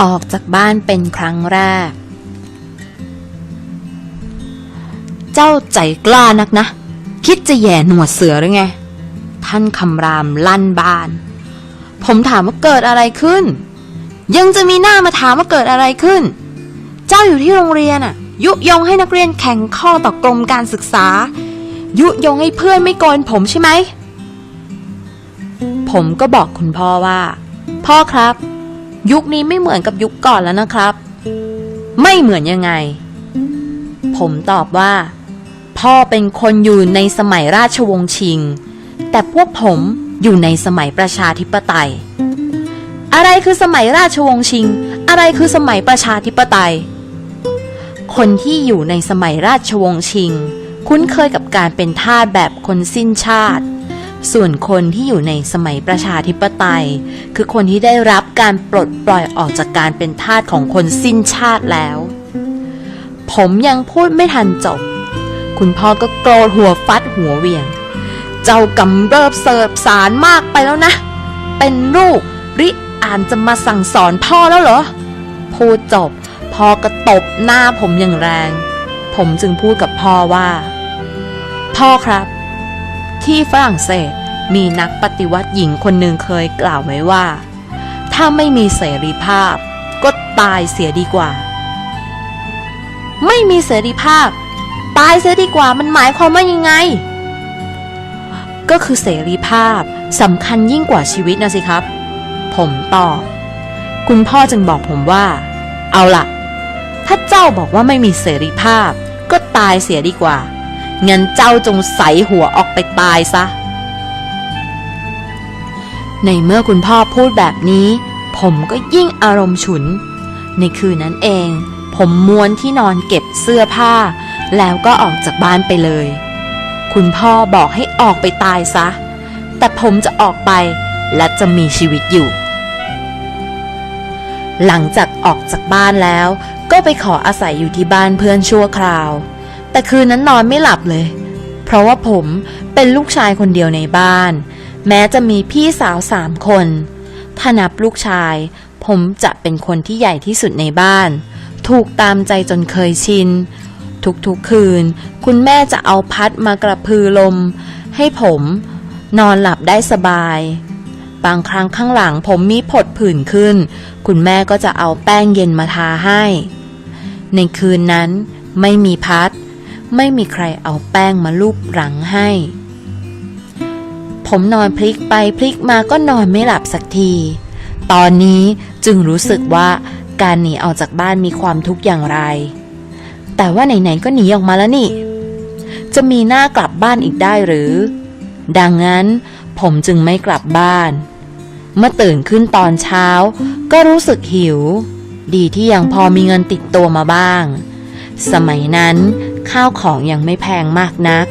ออกจากบ้านเป็นครั้งแรก เจ้าใจกล้านักนะ คิดจะแย่หนวดเสือหรือไง ท่านคำรามลั่นบ้าน ผมถามว่าเกิดอะไรขึ้น ยังจะมีหน้ามาถามว่าเกิดอะไรขึ้น เจ้าอยู่ที่โรงเรียนอะยุยงให้นักเรียนแข่งข้อต่อกรมการศึกษา ยุยงให้เพื่อนไม่โกนผมใช่ไหม ผมก็บอกคุณพ่อว่า พ่อครับ ยุคนี้ไม่เหมือนกับยุคก่อนแล้วนะครับ ไม่เหมือนยังไง ผมตอบว่า พ่อเป็นคนอยู่ในสมัยราชวงศ์ชิง แต่พวกผมอยู่ในสมัยประชาธิปไตย อะไรคือสมัยราชวงศ์ชิง อะไรคือสมัยประชาธิปไตย คนที่อยู่ในสมัยราชวงศ์ชิง คุ้นเคยกับการเป็นทาสแบบคนสิ้นชาติ ส่วนคนที่อยู่ในสมัยประชาธิปไตย คือคนที่ได้รับการปลดปล่อยออกจากการเป็นทาสของคนสิ้นชาติแล้ว ผมยังพูดไม่ทันจบ คุณพ่อก็โกรธหัวฟัดหัวเวียง เจ้ากำเริบเสิบสารมากไปแล้วนะ เป็นลูกริอ่านจะมาสั่งสอนพ่อแล้วเหรอ พูดจบ พ่อก็ตบหน้าผมอย่างแรง ผมจึงพูดกับพ่อว่า พ่อครับ ที่ฝรั่งเศสมีนักปฏิวัติหญิงคนหนึ่งเคยกล่าวไว้ว่า ถ้าไม่มีเสรีภาพ ก็ตายเสียดีกว่า ไม่มีเสรีภาพ ตายเสียดีกว่ามันหมายความว่ายังไง ก็คือเสรีภาพสำคัญยิ่งกว่าชีวิตนะสิครับ ผมตอบคุณพ่อจึงบอกผมว่า เอาล่ะ ถ้าเจ้าบอกว่าไม่มีเสรีภาพ ก็ตายเสียดีกว่า งั้นเจ้าจงใสหัวออกไปตายซะ ในเมื่อคุณพ่อพูดแบบนี้ ผมก็ยิ่งอารมณ์ฉุน ในคืนนั้นเอง ผมม้วนที่นอนเก็บเสื้อผ้า แล้วก็ออกจากบ้านไปเลย คุณพ่อบอกให้ออกไปตายซะ แต่ผมจะออกไปและจะมีชีวิตอยู่ หลังจากออกจากบ้านแล้ว ก็ไปขออาศัยอยู่ที่บ้านเพื่อนชั่วคราว แต่คืนนั้นนอนไม่หลับเลย เพราะว่าผมเป็นลูกชายคนเดียวในบ้าน แม้จะมีพี่สาวสามคน ถ้านับลูกชาย ผมจะเป็นคนที่ใหญ่ที่สุดในบ้าน ถูกตามใจจนเคยชิน ทุกๆคืน คุณแม่จะเอาพัดมากระพือลม ให้ผมนอนหลับได้สบาย บางครั้งข้างหลังผมมีผดผื่นขึ้น คุณแม่ก็จะเอาแป้งเย็นมาทาให้ ในคืนนั้นไม่มีพัด ไม่มีใครเอาแป้งมาลูบหลังให้ ผมนอนพลิกไปพลิกมาก็นอนไม่หลับสักที ตอนนี้จึงรู้สึกว่าการหนีออกจากบ้านมีความทุกข์อย่างไร แต่ว่าไหนๆก็หนีออกมาแล้วนี่ จะมีหน้ากลับบ้านอีกได้หรือ ดังนั้นผมจึงไม่กลับบ้าน เมื่อตื่นขึ้นตอนเช้า ก็รู้สึกหิว ดีที่ยังพอมีเงินติดตัวมาบ้าง สมัยนั้น ข้าวของยังไม่แพงมากนัก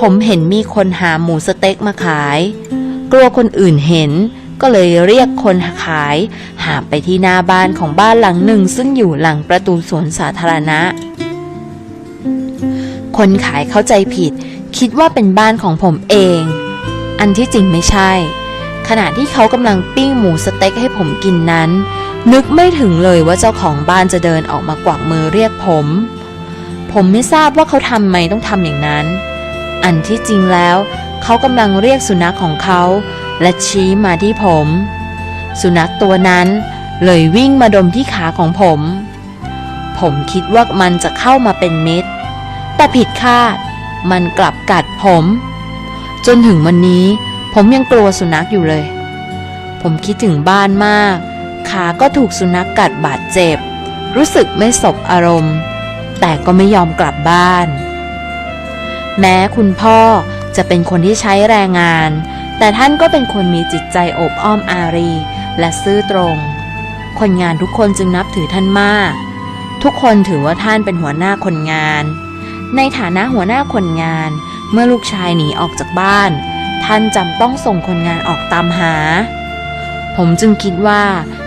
ผมเห็นมีคนหาหมูสเต็กมาขาย กลัวคนอื่นเห็นก็เลยเรียกคนขาย หาไปที่หน้าบ้านของบ้านหลังหนึ่ง ซึ่งอยู่หลังประตูสวนสาธารณะ คนขายเข้าใจผิด คิดว่าเป็นบ้านของผมเอง อันที่จริงไม่ใช่ ขณะที่เขากำลังปิ้งหมูสเต็กให้ผมกินนั้น นึกไม่ถึงเลยว่าเจ้าของบ้านจะเดินออกมากวักมือเรียกผม ผมไม่ทราบว่าเขาทำไมต้องทำอย่างนั้น อันที่จริงแล้ว เขากำลังเรียกสุนัขของเขา และชี้มาที่ผม สุนัขตัวนั้นเลยวิ่งมาดมที่ขาของผม ผมคิดว่ามันจะเข้ามาเป็นมิตร แต่ผิดคาด มันกลับกัดผม จนถึงวันนี้ ผมยังกลัวสุนัขอยู่เลย ผมคิดถึงบ้านมาก ขาก็ถูกสุนัขกกัดบาดเจ็บ รู้สึกไม่สบอารมณ์ แต่ก็ไม่ยอมกลับบ้าน แม้คุณพ่อจะเป็นคนที่ใช้แรงงาน แต่ท่านก็เป็นคนมีจิตใจอบอ้อมอารี และซื่อตรง คนงานทุกคนจึงนับถือท่านมาก ทุกคนถือว่าท่านเป็นหัวหน้าคนงาน ในฐานะหัวหน้าคนงาน เมื่อลูกชายหนีออกจากบ้าน ท่านจำต้องส่งคนงานออกตามหา ผมจึงคิดว่า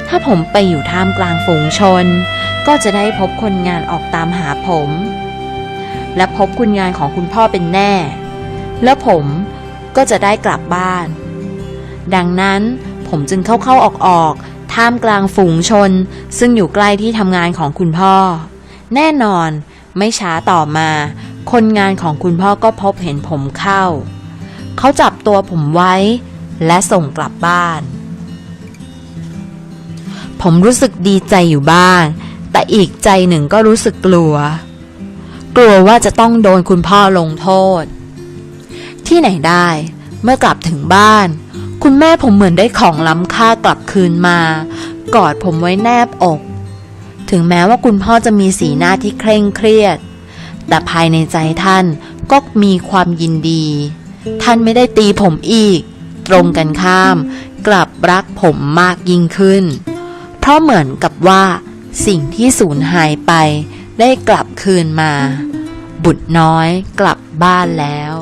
ถ้าผมไปอยู่ท่ามกลางฝูงชน ก็จะได้พบคนงานออกตามหาผม และพบคุณงานของคุณพ่อเป็นแน่ แล้วผมก็จะได้กลับบ้าน ดังนั้นผมจึงเข้าๆออกๆท่ามกลางฝูงชน ซึ่งอยู่ใกล้ที่ทำงานของคุณพ่อ แน่นอนไม่ช้าต่อมา คนงานของคุณพ่อก็พบเห็นผมเข้า เขาจับตัวผมไว้ และส่งกลับบ้าน ผมรู้สึกดีใจอยู่บ้าง แต่อีกใจหนึ่งก็รู้สึกกลัว กลัวว่าจะต้องโดนคุณพ่อลงโทษ ที่ไหนได้เมื่อกลับถึงบ้าน คุณแม่ผมเหมือนได้ของล้ำค่ากลับคืนมา กอดผมไว้แนบอก ถึงแม้ว่าคุณพ่อจะมีสีหน้าที่เคร่งเครียด แต่ภายในใจท่านก็มีความยินดี ท่านไม่ได้ตีผมอีก ตรงกันข้าม กลับรักผมมากยิ่งขึ้น เพราะเหมือนกับว่า สิ่งที่สูญหายไปได้กลับคืนมา บุตรน้อยกลับบ้านแล้ว